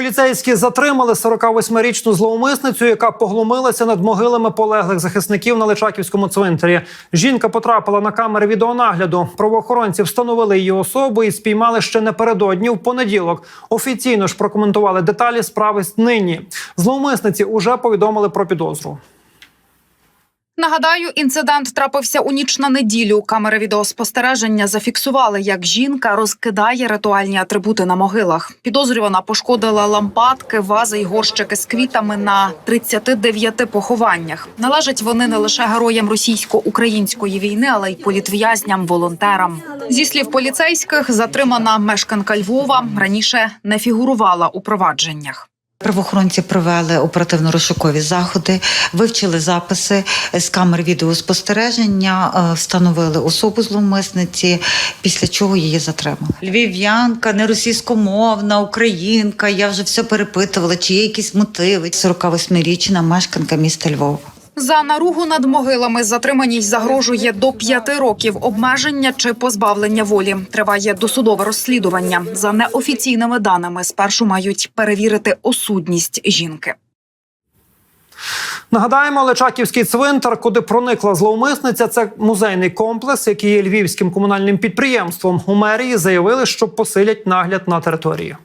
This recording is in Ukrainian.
Поліцейські затримали 48-річну зловмисницю, яка поглумилася над могилами полеглих захисників на Личаківському цвинтарі. Жінка потрапила на камери відеонагляду. Правоохоронці встановили її особу і спіймали ще напередодні в понеділок. Офіційно ж прокоментували деталі справи нині. Зловмисниці уже повідомили про підозру. Нагадаю, інцидент трапився у ніч на неділю. Камери відеоспостереження зафіксували, як жінка розкидає ритуальні атрибути на могилах. Підозрювана пошкодила лампадки, вази й горщики з квітами на 39 похованнях. Належать вони не лише героям російсько-української війни, але й політв'язням, волонтерам. Зі слів поліцейських, затримана мешканка Львова раніше не фігурувала у провадженнях. Правоохоронці провели оперативно-розшукові заходи, вивчили записи з камер відеоспостереження, е, встановили особу зловмисниці, після чого її затримали. Львів'янка, не російськомовна, українка. Я вже все перепитувала, чи є якісь мотиви. 48-річна мешканка міста Львова. За наругу над могилами затриманій загрожує до п'яти років обмеження чи позбавлення волі. Триває досудове розслідування. За неофіційними даними спершу мають перевірити осудність жінки. Нагадаємо, Личаківський цвинтар, куди проникла зловмисниця, це музейний комплекс, який є львівським комунальним підприємством. У мерії заявили, що посилять нагляд на території.